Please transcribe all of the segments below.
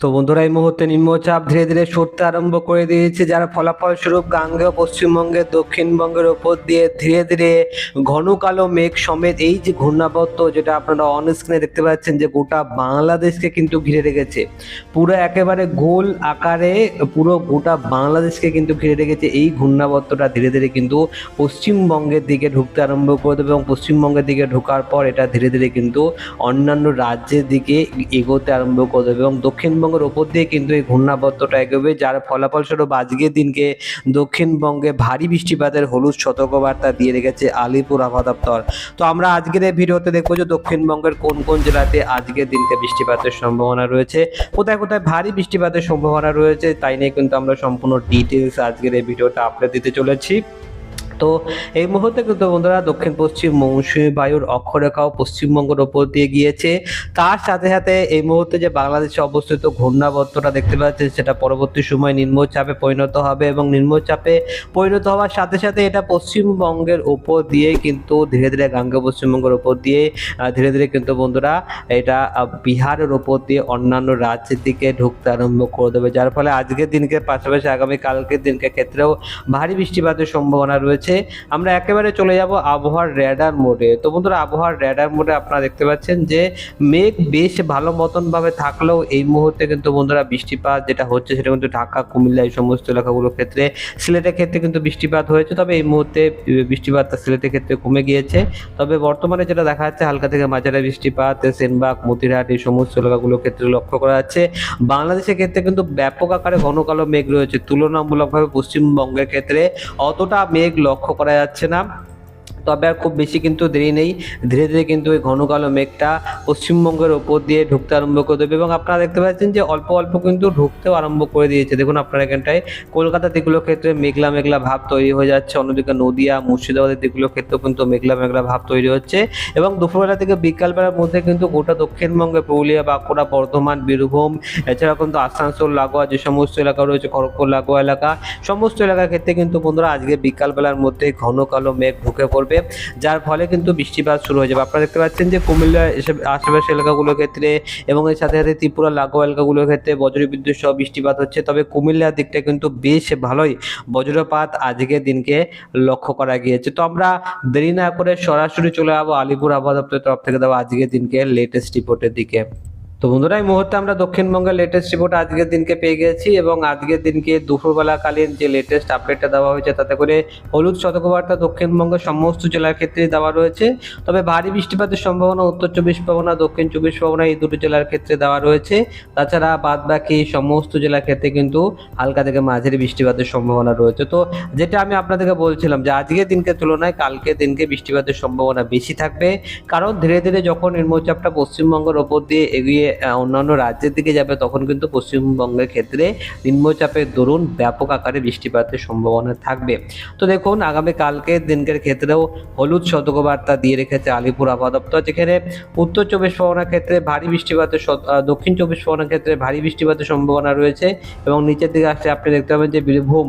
তো বন্ধুরা, এই মুহূর্তে নিম্নচাপ ধীরে ধীরে সরতে আরম্ভ করে দিয়েছে, যার ফলাফল স্বরূপ গাঙ্গেয় পশ্চিমবঙ্গের দক্ষিণবঙ্গের ওপর দিয়ে ধীরে ধীরে ঘন কালো মেঘ সমেত এই যে ঘূর্ণাবর্ত, যেটা আপনারা অন স্ক্রিনে দেখতে পাচ্ছেন যে গোটা বাংলাদেশকে কিন্তু ঘিরে রেখেছে। পুরো একেবারে গোল আকারে পুরো গোটা বাংলাদেশকে কিন্তু ঘিরে রেখেছে, এই ঘূর্ণাবর্তটা ধীরে ধীরে কিন্তু পশ্চিমবঙ্গের দিকে ঢুকতে আরম্ভ করে দেবে এবং পশ্চিমবঙ্গের দিকে ঢোকার পর এটা ধীরে ধীরে কিন্তু অন্যান্য রাজ্যের দিকে এগোতে আরম্ভ করে দেবে এবং দক্ষিণবঙ্গের ওপর দিয়ে কিন্তু এই ঘূর্ণাবর্তটা এগোবে, যার ফলাফল স্বরূপ আজকের দিনকে দক্ষিণবঙ্গে ভারী বৃষ্টিপাতের হলুদ সতর্কবার্তা দিয়ে রেখেছে আলিপুর আবহাওয়া দপ্তর। তো আমরা আজকের এই ভিডিওতে দেখব যে দক্ষিণবঙ্গের কোন কোন জেলাতে আজকের দিনকে বৃষ্টিপাতের সম্ভাবনা রয়েছে, কোথায় কোথায় ভারী বৃষ্টিপাতের সম্ভাবনা রয়েছে, তাই নিয়ে কিন্তু আমরা সম্পূর্ণ ডিটেলস আজকের এই ভিডিওটা আপলোড দিতে চলেছি। তো এই মুহূর্তে কিন্তু বন্ধুরা দক্ষিণ পশ্চিম মৌসুমী বায়ুর অক্ষরেখাও পশ্চিমবঙ্গের ওপর দিয়ে গিয়েছে। তার সাথে সাথে এই মুহূর্তে যে বাংলাদেশে অবস্থিত ঘূর্ণাবর্তটা দেখতে পাচ্ছেন, সেটা পরবর্তী সময় নিম্নচাপে পরিণত হবে এবং নিম্নচাপে পরিণত হওয়ার সাথে সাথে এটা পশ্চিমবঙ্গের ওপর দিয়ে কিন্তু ধীরে ধীরে গাঙ্গে পশ্চিমবঙ্গের ওপর দিয়ে ধীরে ধীরে কিন্তু বন্ধুরা এটা বিহারের ওপর দিয়ে অন্যান্য রাজ্যের দিকে ঢুকতে আরম্ভ করে দেবে। যার ফলে আজকের দিনকে পাশাপাশি আগামী কালকের দিনকে ক্ষেত্রেও ভারী বৃষ্টিপাতের সম্ভাবনা রয়েছে। আমরা একেবারে চলে যাব আবহাওয়ার র্যাডার মোডে তো বন্ধুরা, আবহাওয়ার র্যাডার মোডে আপনারা দেখতে পাচ্ছেন যে, মেঘ বেশ ভালো মতন ভাবে থাকলেও এই মুহূর্তে কিন্তু বন্ধুরা বৃষ্টিপাত যেটা হচ্ছে, সেটা কিন্তু ঢাকা, কুমিল্লা এই সমস্ত এলাকাগুলোর ক্ষেত্রে সিলেটের ক্ষেত্রে কিন্তু বৃষ্টিপাত হয়েছে। তবে এই মুহূর্তে বৃষ্টিপাতটা সিলেটের ক্ষেত্রে কমে গিয়েছে। তবে বর্তমানে যেটা দেখা যাচ্ছে, হালকা থেকে মাঝারি বৃষ্টিপাত, সেনবাগ, মতিরহাট এই সমস্ত এলাকাগুলোর ক্ষেত্রে লক্ষ্য করা যাচ্ছে। বাংলাদেশের ক্ষেত্রে কিন্তু ব্যাপক আকারে ঘন কালো মেঘ রয়েছে। তুলনামূলকভাবে পশ্চিমবঙ্গের ক্ষেত্রে অতটা মেঘ লক্ষ্য করা যাচ্ছে না। তবে আর খুব বেশি কিন্তু দেরি নেই। ধীরে ধীরে কিন্তু ওই ঘন কালো মেঘটা পশ্চিমবঙ্গের ওপর দিয়ে ঢুকতে আরম্ভ করে দেবে এবং আপনারা দেখতে পাচ্ছেন যে অল্প অল্প কিন্তু ঢুকতেও আরম্ভ করে দিয়েছে। দেখুন আপনারা এখানটায় কলকাতা দিকগুলোর ক্ষেত্রে মেঘলা মেঘলা ভাব তৈরি হয়ে যাচ্ছে। অন্যদিকে নদিয়া, মুর্শিদাবাদের দিকগুলোর ক্ষেত্রেও কিন্তু মেঘলা মেঘলা ভাব তৈরি হচ্ছে এবং দুপুরবেলা থেকে বিকালবেলার মধ্যে কিন্তু গোটা দক্ষিণবঙ্গে পুরুলিয়া, বাঁকুড়া, বর্ধমান, বীরভূম এছাড়া কিন্তু আসানসোল, লাগোয়া যে সমস্ত এলাকা রয়েছে, খড়গপুর, লাগোয়া এলাকা, সমস্ত এলাকার ক্ষেত্রে কিন্তু বন্ধুরা আজকে বিকালবেলার মধ্যে ঘন কালো মেঘ ঢুকে পড়বে। যার ফলে কিন্তু বৃষ্টিপাত শুরু হয়ে যাবে। আপনারা দেখতে পাচ্ছেন যে কুমিল্লা এসব আশেপাশে এলাকাগুলোর ক্ষেত্রে এবং এর সাথে সাথে ত্রিপুরা লাগোয়া এলাকাগুলোর ক্ষেত্রে বজ্রবিদ্যুৎ সহ বৃষ্টিপাত হচ্ছে। তবে কুমিল্লার দিকটা কিন্তু বেশ ভালোই বজ্রপাত আজকের দিনকে লক্ষ্য করা গিয়েছে। তো আমরা দেরি না করে সরাসরি চলে যাব আলিপুর আবহাওয়া দপ্তরের তরফ থেকে দেওয়া আজকের দিনকে লেটেস্ট রিপোর্টের দিকে। তো বন্ধুরা, এই মুহূর্তে আমরা দক্ষিণবঙ্গের লেটেস্ট রিপোর্ট আজকের দিনকে পেয়ে গেছি এবং আজকের দিনকে দুপুরবেলাকালীন যে লেটেস্ট আপডেটটা দেওয়া হয়েছে, তাতে করে হলুদ সতর্কবার্তা দক্ষিণবঙ্গের সমস্ত জেলার ক্ষেত্রে দেওয়া রয়েছে। তবে ভারী বৃষ্টিপাতের সম্ভাবনা, উত্তর চব্বিশ পরগনা, দক্ষিণ চব্বিশ পরগনা এই দুটো জেলার ক্ষেত্রে দেওয়া রয়েছে। তাছাড়া বাদ বাকি সমস্ত জেলার ক্ষেত্রে কিন্তু হালকা থেকে মাঝারি বৃষ্টিপাতের সম্ভাবনা রয়েছে। তো যেটা আমি আপনাদেরকে বলছিলাম যে আজকের দিনকে তুলনায় কালকে দিনকে বৃষ্টিপাতের সম্ভাবনা বেশি থাকবে। কারণ ধীরে ধীরে যখন নিম্নচাপটা পশ্চিমবঙ্গের ওপর দিয়ে এগিয়ে অন্যান্য রাজ্যের দিকে যাবে, তখন কিন্তু পশ্চিমবঙ্গের ক্ষেত্রে নিম্নচাপের দরুন ব্যাপক আকারে বৃষ্টিপাতের সম্ভাবনা থাকবে। তো দেখুন, আগামী কালকের দিনকের ক্ষেত্রেও হলুদ সতর্কবার্তা দিয়ে রেখেছে আলিপুর আবহাওয়া দপ্তর, যেখানে উত্তর চব্বিশ পরগনার ক্ষেত্রে ভারী বৃষ্টিপাতের দক্ষিণ চব্বিশ পরগনার ক্ষেত্রে ভারী বৃষ্টিপাতের সম্ভাবনা রয়েছে এবং নিচের দিকে আসলে আপনি দেখতে পাবেন যে বীরভূম,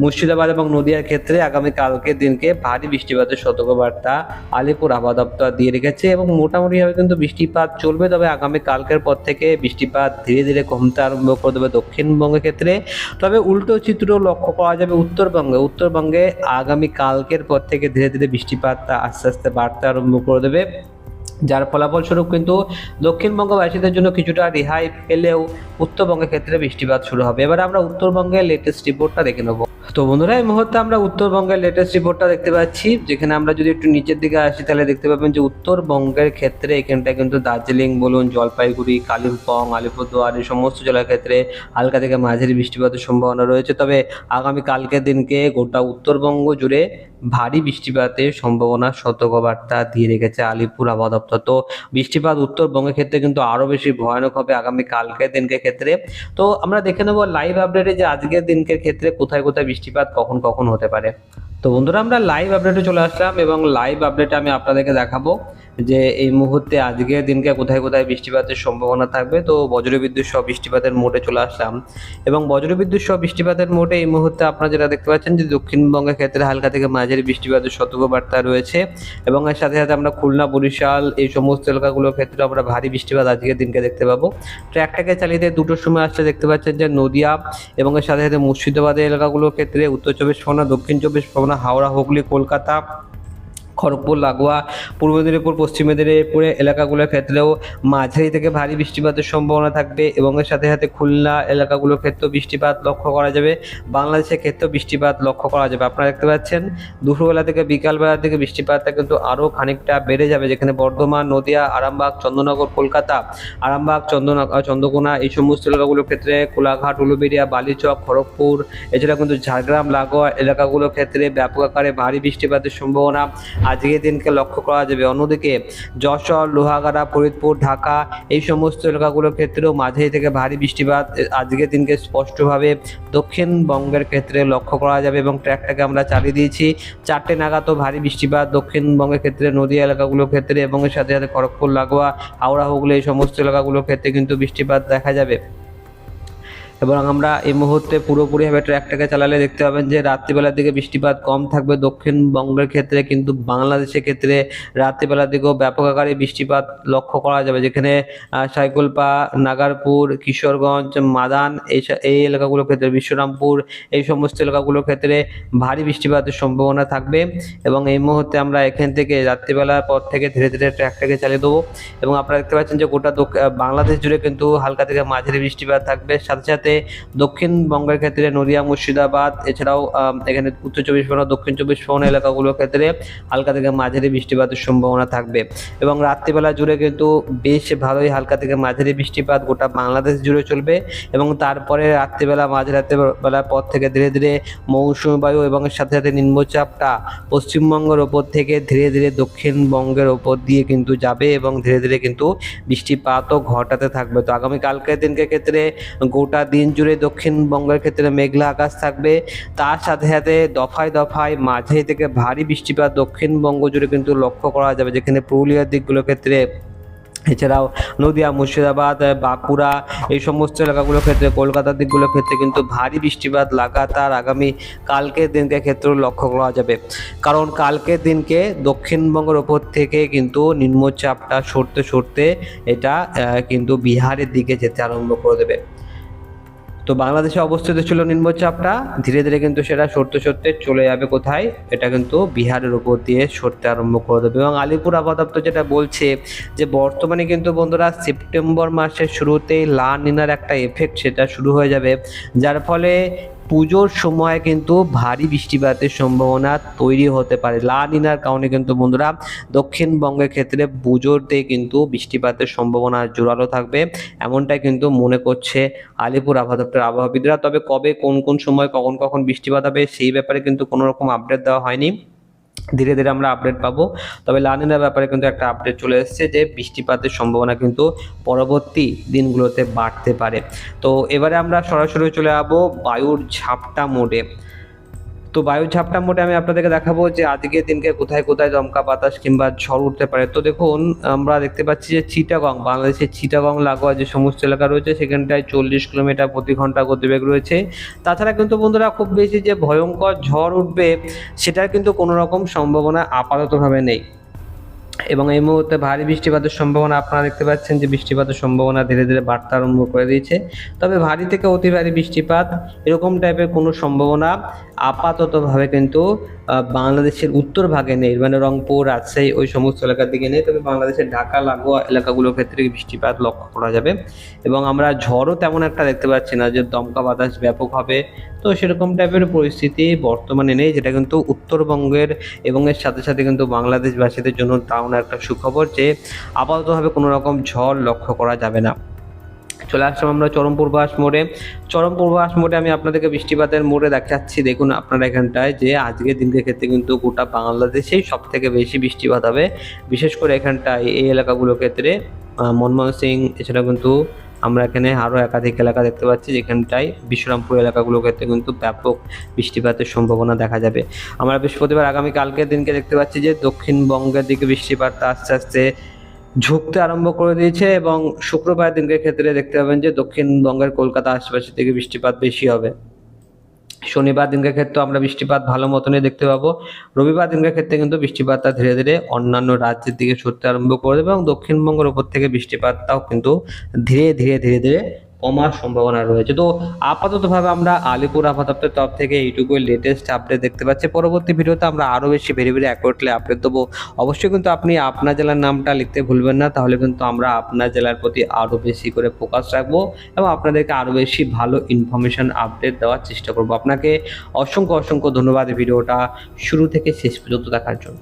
মুর্শিদাবাদ এবং নদিয়ার ক্ষেত্রে আগামী কালকের দিনকে ভারী বৃষ্টিপাতের সতর্কবার্তা আলিপুর আবহাওয়া দপ্তর দিয়ে রেখেছে এবং মোটামুটিভাবে কিন্তু বৃষ্টিপাত চলবে, তবে আগামী কালকের পর থেকে বৃষ্টিপাত ধীরে ধীরে কমতে আরম্ভ করে দেবে দক্ষিণবঙ্গের ক্ষেত্রে। তবে উল্টো চিত্র লক্ষ্য করা যাবে উত্তরবঙ্গে। উত্তরবঙ্গে আগামী কালকের পর থেকে ধীরে ধীরে বৃষ্টিপাত আস্তে আস্তে বাড়তে আরম্ভ করে দেবে। যার ফলাফলস্বরূপ কিন্তু দক্ষিণবঙ্গবাসীদের জন্য কিছুটা রেহাই পেলেও উত্তরবঙ্গের ক্ষেত্রে বৃষ্টিপাত শুরু হবে। এবার আমরা উত্তরবঙ্গের লেটেস্ট রিপোর্টটা দেখে নেব। তো বন্ধুরা, এই মুহূর্তে আমরা উত্তরবঙ্গের লেটেস্ট রিপোর্টটা দেখতে পাচ্ছি। যেখানে আমরা যদি একটু নিচের দিকে আসি, তাহলে দেখতে পাবেন যে উত্তরবঙ্গের ক্ষেত্রে এখানটা কিন্তু দার্জিলিং বলুন, জলপাইগুড়ি, কালিম্পং, আলিপুরদুয়ার, এই সমস্ত জেলার ক্ষেত্রে হালকা থেকে মাঝারি বৃষ্টিপাতের সম্ভাবনা রয়েছে। তবে আগামী কালকের দিনকে গোটা উত্তরবঙ্গ জুড়ে ভারী বৃষ্টিপাতের সম্ভাবনা সতর্কবার্তা দিয়ে রেখেছে আলিপুর আবহাওয়া দপ্তর। তো বৃষ্টিপাত উত্তরবঙ্গের ক্ষেত্রে কিন্তু আরও বেশি ভয়ানক হবে আগামী কালকের দিনকের ক্ষেত্রে। তো আমরা দেখে নেব লাইভ আপডেটে যে আজকের দিনকের ক্ষেত্রে কোথায় কোথায় বৃষ্টিপাত কখন কখন হতে পারে। তো বন্ধুরা, আমরা লাইভ আপডেটে চলে আসলাম এবং লাইভ আপডেটে আমি আপনাদেরকে দেখাবো। যে এই মুহূর্তে আজকের দিনকে কোথায় কোথায় বৃষ্টিপাতের সম্ভাবনা থাকবে, তো বজ্রবিদ্যুৎ সহ বৃষ্টিপাতের মোটে চলে আসলাম। এবং বজ্রবিদ্যুৎ সহ বৃষ্টিপাতের মোটে এই মুহূর্তে আপনারা যেটা দেখতে পাচ্ছেন যে দক্ষিণবঙ্গের ক্ষেত্রে হালকা থেকে মাঝারি বৃষ্টিপাতের সতর্কবার্তা রয়েছে এবং এর সাথে সাথে আমরা খুলনা, বরিশাল এই সমস্ত এলাকাগুলোর ক্ষেত্রে আমরা ভারী বৃষ্টিপাত আজকের দিনকে দেখতে পাবো। ট্র্যাকটাকে চালিয়ে দিয়ে দুটোর সময় আসলে দেখতে পাচ্ছেন যে নদিয়া এবং এর সাথে সাথে মুর্শিদাবাদের এলাকাগুলোর ক্ষেত্রে উত্তর চব্বিশ পরগনা, দক্ষিণ চব্বিশ পরগনা, হাওড়া, হুগলি, কলকাতা খড়গপুর, লাগোয়া, পূর্ব মেদিনীপুর, পশ্চিম মেদিনীপুরের এলাকাগুলোর ক্ষেত্রেও মাঝারি থেকে ভারী বৃষ্টিপাতের সম্ভাবনা থাকবে এবং এর সাথে সাথে খুলনা এলাকাগুলোর ক্ষেত্রেও বৃষ্টিপাত লক্ষ্য করা যাবে। বাংলাদেশের ক্ষেত্রেও বৃষ্টিপাত লক্ষ্য করা যাবে। আপনারা দেখতে পাচ্ছেন, দুপুরবেলা থেকে বিকালবেলা থেকে বৃষ্টিপাতটা কিন্তু আরও খানিকটা বেড়ে যাবে, যেখানে বর্ধমান, নদিয়া, আরামবাগ, চন্দ্রনগর, কলকাতা, আরামবাগ, চন্দন, চন্দ্রকোনা এই সমস্ত এলাকাগুলোর ক্ষেত্রে কোলাঘাট, উলুবেড়িয়া, বালিচক, খড়গপুর এছাড়া কিন্তু ঝাড়গ্রাম, লাগোয়া এলাকাগুলোর ক্ষেত্রে ব্যাপক আকারে ভারী বৃষ্টিপাতের সম্ভাবনা আজকের দিনকে লক্ষ্য করা যাবে। অন্যদিকে যশোর, লোহাগাড়া, ফরিদপুর, ঢাকা এই সমস্ত এলাকাগুলোর ক্ষেত্রেও মাঝারি থেকে ভারী বৃষ্টিপাত আজকের দিনকে স্পষ্টভাবে দক্ষিণবঙ্গের ক্ষেত্রে লক্ষ্য করা যাবে এবং ট্র্যাকটাকে আমরা চালিয়ে দিয়েছি। চারটে নাগাদও ভারী বৃষ্টিপাত দক্ষিণবঙ্গের ক্ষেত্রে, নদীয়া এলাকাগুলোর ক্ষেত্রে এবং এর সাথে সাথে খড়গপুর, লাগোয়া, হাওড়া, হুগলি এই সমস্ত এলাকাগুলোর ক্ষেত্রে কিন্তু বৃষ্টিপাত দেখা যাবে। এবং আমরা এই মুহূর্তে পুরোপুরিভাবে ট্র্যাকটাকে চালালে দেখতে পাবেন যে রাত্রিবেলার দিকে বৃষ্টিপাত কম থাকবে। দক্ষিণবঙ্গের ক্ষেত্রে কিন্তু বাংলাদেশের ক্ষেত্রে রাত্রিবেলার দিকেও ব্যাপক আকারে বৃষ্টিপাত লক্ষ্য করা যাবে। যেখানে সাইকুলপা, নাগারপুর, কিশোরগঞ্জ, মাদান, এই এই এলাকাগুলোর ক্ষেত্রে, বিশ্বরামপুর, এই সমস্ত এলাকাগুলোর ক্ষেত্রে ভারী বৃষ্টিপাতের সম্ভাবনা থাকবে। এবং এই মুহূর্তে আমরা এখান থেকে রাত্রিবেলার পর থেকে ধীরে ধীরে ট্র্যাকটাকে চালিয়ে দেবো। এবং আপনারা দেখতে পাচ্ছেন যে গোটা বাংলাদেশ জুড়ে কিন্তু হালকা থেকে মাঝারি বৃষ্টিপাত থাকবে। সাথে সাথে দক্ষিণবঙ্গের ক্ষেত্রে নদিয়া, মুর্শিদাবাদ, এছাড়াও এখানে উত্তর চব্বিশ পরগনা, দক্ষিণ চব্বিশ পরগনা এলাকাগুলোর ক্ষেত্রে হালকা থেকে মাঝারি বৃষ্টিপাতের সম্ভাবনা থাকবে। এবং রাত্রিবেলা জুড়ে কিন্তু বেশ ভালোই হালকা থেকে মাঝারি বৃষ্টিপাত গোটা বাংলাদেশ জুড়ে চলবে এবং তারপরে রাত্রিবেলা মাঝরাত্রি বেলার পর থেকে ধীরে ধীরে মৌসুমী বায়ু এবং সাথে সাথে নিম্নচাপটা পশ্চিমবঙ্গের ওপর থেকে ধীরে ধীরে দক্ষিণবঙ্গের ওপর দিয়ে কিন্তু যাবে এবং ধীরে ধীরে কিন্তু বৃষ্টিপাতও ঘটাতে থাকবে। তো আগামীকালকের দিনকে ক্ষেত্রে গোটা দিন জুড়ে দক্ষিণবঙ্গের ক্ষেত্রে মেঘলা আকাশ থাকবে। তার সাথে সাথে দফায় দফায় মাঝে থেকে ভারী বৃষ্টিপাত দক্ষিণবঙ্গ জুড়ে কিন্তু লক্ষ্য করা যাবে, যেখানে পুরুলিয়ার দিকগুলোর ক্ষেত্রে। এছাড়াও নদিয়া, মুর্শিদাবাদ, বাঁকুড়া এই সমস্ত এলাকাগুলোর ক্ষেত্রে, কলকাতার দিকগুলোর ক্ষেত্রে কিন্তু ভারী বৃষ্টিপাত লাগাতার আগামী কালকের দিনকে ক্ষেত্রেও লক্ষ্য করা যাবে। কারণ কালকের দিনকে দক্ষিণবঙ্গের ওপর থেকে কিন্তু নিম্নচাপটা সরতে সরতে এটা কিন্তু বিহারের দিকে যেতে আরম্ভ করে দেবে। তো বাংলাদেশে অবস্থিত ছিল নিম্নচাপটা ধীরে ধীরে কিন্তু সেটা সরতে সরতে চলে যাবে কোথায় এটা কিন্তু বিহারের উপর দিয়ে সরতে আরম্ভ করে দেবে। এবং আলিপুর আবহাওয়া যেটা বলছে যে, বর্তমানে কিন্তু বন্ধুরা সেপ্টেম্বর মাসের শুরুতেই লা নিনার একটা এফেক্ট সেটা শুরু হয়ে যাবে। যার ফলে পুজোর সময় কিন্তু ভারী বৃষ্টিপাতের সম্ভাবনা তৈরি হতে পারে। লা নিনার কারণে কিন্তু বন্ধুরা দক্ষিণবঙ্গের ক্ষেত্রে পুজোতে কিন্তু বৃষ্টিপাতের সম্ভাবনা জোরালো থাকবে। এমনটাই কিন্তু মনে করছে আলিপুর আবহাওয়া আবহাওয়াবিদরা। তবে কবে, কোন কোন সময়, কখন কখন বৃষ্টিপাত হবে সেই ব্যাপারে কিন্তু কোনো রকম আপডেট দেওয়া হয়নি। ধীরে ধীরে আমরা আপডেট পাবো। তবে লানিনার ব্যাপারে কিন্তু একটা আপডেট চলে এসেছে যে বৃষ্টিপাতের সম্ভাবনা কিন্তু পরবর্তী দিনগুলোতে বাড়তে পারে। তো এবারে আমরা সরাসরি চলে যাব বায়ুর ঝাপটা মোডে তো বায়ু ঝাপটা মোটে আমি আপনাদেরকে দেখাবো যে আজকের দিনকে কোথায় কোথায় দমকা বাতাস কিংবা ঝড় উঠতে পারে। তো দেখুন, আমরা দেখতে পাচ্ছি যে চিটাগং, বাংলাদেশের চিটাগং, লাগোয়া যে সমস্ত এলাকা রয়েছে, সেখানটায় চল্লিশ কিলোমিটার প্রতি ঘণ্টা গতিবেগ রয়েছে। তাছাড়া কিন্তু বন্ধুরা, খুব বেশি যে ভয়ঙ্কর ঝড় উঠবে, সেটার কিন্তু কোনো রকম সম্ভাবনা আপাততভাবে নেই। এবং এই মুহূর্তে ভারী বৃষ্টিপাতের সম্ভাবনা আপনারা দেখতে পাচ্ছেন যে বৃষ্টিপাতের সম্ভাবনা ধীরে ধীরে বাড়তে আরম্ভ করে দিয়েছে। তবে ভারী থেকে অতি ভারী বৃষ্টিপাত এরকম টাইপের কোনো সম্ভাবনা আপাততভাবে কিন্তু বাংলাদেশের উত্তর ভাগে নেই। মানে রংপুর, রাজশাহী ওই সমস্ত এলাকার দিকে নেই। তবে বাংলাদেশের ঢাকা, লাগোয়া এলাকাগুলোর ক্ষেত্রে বৃষ্টিপাত লক্ষ্য করা যাবে। এবং আমরা ঝড়ও তেমন একটা দেখতে পাচ্ছি না যে দমকা বাতাস ব্যাপক হবে তো সেরকম টাইপের পরিস্থিতি বর্তমানে নেই, যেটা কিন্তু উত্তরবঙ্গের এবং এর সাথে সাথে কিন্তু বাংলাদেশবাসীদের জন্য না একটা সুখবর যে আপাততভাবে কোনো রকম ঝড় লক্ষ্য করা যাবে না। চলে আসলাম আমরা চরম পূর্বাস মোড়ে চরম পূর্বাস মোড়ে আমি আপনাদেরকে বৃষ্টিপাতের মোড়ে দেখাচ্ছি। দেখুন আপনারা এখানটায় যে আজকের দিনকে ক্ষেত্রে কিন্তু গোটা বাংলাদেশেই সব থেকে বেশি বৃষ্টিপাত হবে। বিশেষ করে এখানটায় এই এলাকাগুলোর ক্ষেত্রে মনমোহন সিং এছাড়া কিন্তু আমরা এখানে আরও একাধিক এলাকা দেখতে পাচ্ছি, যেখানটায় বিশ্বরামপুর এলাকাগুলো ক্ষেত্রে কিন্তু ব্যাপক বৃষ্টিপাতের সম্ভাবনা দেখা যাবে। আমরা বৃহস্পতিবার আগামীকালকের দিনকে দেখতে পাচ্ছি যে দক্ষিণবঙ্গের দিকে বৃষ্টিপাতটা আস্তে আস্তে ঝুঁকতে আরম্ভ করে দিয়েছে এবং শুক্রবার দিনকের ক্ষেত্রে দেখতে পাবেন যে দক্ষিণবঙ্গের কলকাতা আশেপাশে থেকে বৃষ্টিপাত বেশি হবে। শনিবার দিনকে ক্ষেত্রে আমরা বৃষ্টিপাত ভালো মতনই দেখতে পাবো। রবিবার দিনকে ক্ষেত্রে কিন্তু বৃষ্টিপাতটা ধীরে ধীরে অন্যান্য রাজ্যের দিকে সরতে আরম্ভ করে দেবে এবং দক্ষিণবঙ্গের উপর থেকে বৃষ্টিপাতটাও কিন্তু ধীরে ধীরে ধীরে ধীরে কমার সম্ভাবনা রয়েছে। তো আপাততভাবে আমরা আলিপুর আপাততের তরফ থেকে এইটুকুই লেটেস্ট আপডেট দেখতে পাচ্ছি। পরবর্তী ভিডিওতে আমরা আরও বেশি ভেরি ভেরি অ্যাকুরেটলি আপডেট দেবো। অবশ্যই কিন্তু আপনি আপনার জেলার নামটা লিখতে ভুলবেন না। তাহলে কিন্তু আমরা আপনার জেলার প্রতি আরও বেশি করে ফোকাস রাখব এবং আপনাদেরকে আরও বেশি ভালো ইনফরমেশন আপডেট দেওয়ার চেষ্টা করব। আপনাকে অসংখ্য অসংখ্য ধন্যবাদ ভিডিওটা শুরু থেকে শেষ পর্যন্ত দেখার জন্য।